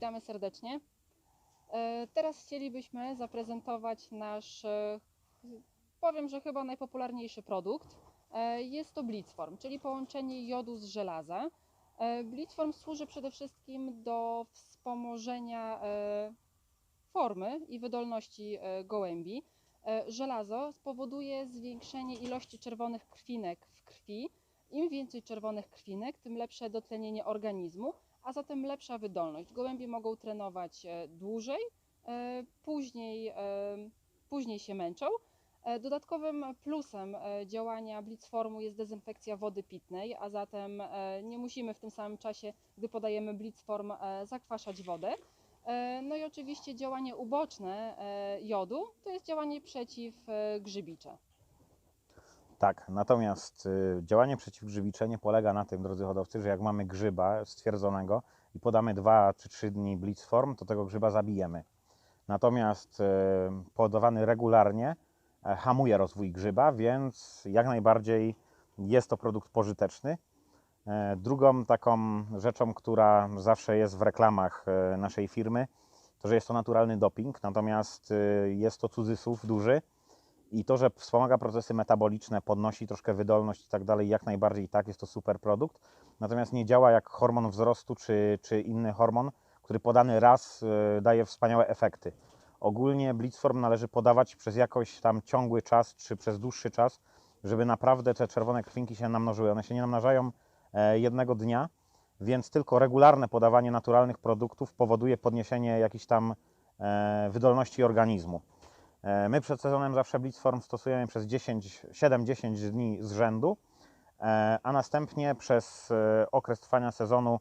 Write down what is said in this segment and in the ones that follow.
Witamy serdecznie. E, Teraz chcielibyśmy zaprezentować nasz, e, powiem, że chyba najpopularniejszy produkt. E, Jest to Blitzform, czyli połączenie jodu z żelaza. Blitzform służy przede wszystkim do wspomożenia formy i wydolności gołębi. Żelazo spowoduje zwiększenie ilości czerwonych krwinek w krwi. Im więcej czerwonych krwinek, tym lepsze dotlenienie organizmu, a zatem lepsza wydolność. Gołębie mogą trenować e, dłużej, e, później, e, później się męczą. Dodatkowym plusem działania Blitzformu jest dezynfekcja wody pitnej, a zatem nie musimy w tym samym czasie, gdy podajemy Blitzform, zakwaszać wodę. No i oczywiście działanie uboczne jodu to jest działanie przeciw e, grzybicze. Tak, natomiast y, działanie przeciwgrzybicze nie polega na tym, drodzy hodowcy, że jak mamy grzyba stwierdzonego i podamy 2 czy 3 dni blitzform, to tego grzyba zabijemy. Natomiast y, podawany regularnie e, hamuje rozwój grzyba, więc jak najbardziej jest to produkt pożyteczny. E, Drugą taką rzeczą, która zawsze jest w reklamach e, naszej firmy, to że jest to naturalny doping, natomiast y, jest to cudzysłów duży. I to, że wspomaga procesy metaboliczne, podnosi troszkę wydolność i tak dalej, jak najbardziej tak, jest to super produkt. Natomiast nie działa jak hormon wzrostu czy, czy inny hormon, który podany raz y, daje wspaniałe efekty. Ogólnie Blitzform należy podawać przez jakoś tam ciągły czas, czy przez dłuższy czas, żeby naprawdę te czerwone krwinki się namnożyły. One się nie namnażają e, jednego dnia, więc tylko regularne podawanie naturalnych produktów powoduje podniesienie jakiejś tam e, wydolności organizmu. E, My przed sezonem zawsze Blitzform stosujemy przez 10, 7-10 dni z rzędu, e, a następnie przez e, okres trwania sezonu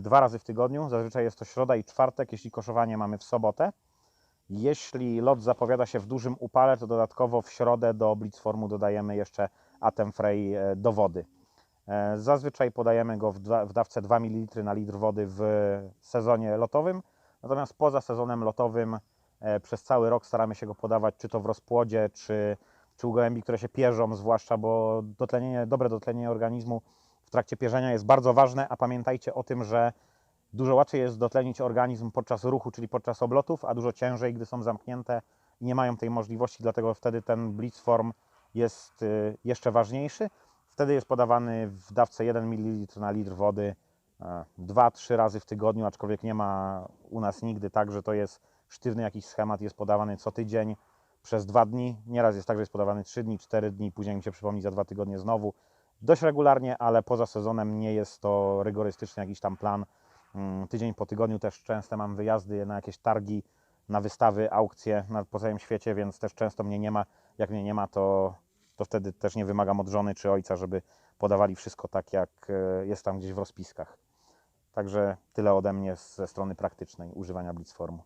dwa razy w tygodniu. Zazwyczaj jest to środa i czwartek, jeśli koszowanie mamy w sobotę. Jeśli lot zapowiada się w dużym upale, to dodatkowo w środę do Blitzformu dodajemy jeszcze Atemfrey e, do wody. Zazwyczaj podajemy go w, dawce 2 ml na litr wody w sezonie lotowym, natomiast poza sezonem lotowym przez cały rok staramy się go podawać, czy to w rozpłodzie, czy, czy u gołębi, które się pierzą, zwłaszcza, bo dotlenienie, dobre dotlenienie organizmu w trakcie pierzenia jest bardzo ważne, a pamiętajcie o tym, że dużo łatwiej jest dotlenić organizm podczas ruchu, czyli podczas oblotów, a dużo ciężej, gdy są zamknięte i nie mają tej możliwości, dlatego wtedy ten blitzform jest y, jeszcze ważniejszy. Wtedy jest podawany w dawce 1 ml na litr wody 2-3 razy w tygodniu, aczkolwiek nie ma u nas nigdy tak, że to jest sztywny jakiś schemat, jest podawany co tydzień przez dwa dni. Nieraz jest tak, że jest podawany 3 dni, 4 dni, później mi się przypomni za dwa tygodnie znowu. Dość regularnie, ale poza sezonem nie jest to rygorystyczny jakiś tam plan. Mm, Tydzień po tygodniu też często mam wyjazdy na jakieś targi, na wystawy, aukcje na, po całym świecie, więc też często mnie nie ma. Jak mnie nie ma, to, to wtedy też nie wymagam od żony czy ojca, żeby podawali wszystko tak, jak e, jest tam gdzieś w rozpiskach. Także tyle ode mnie ze strony praktycznej używania Blitzformu.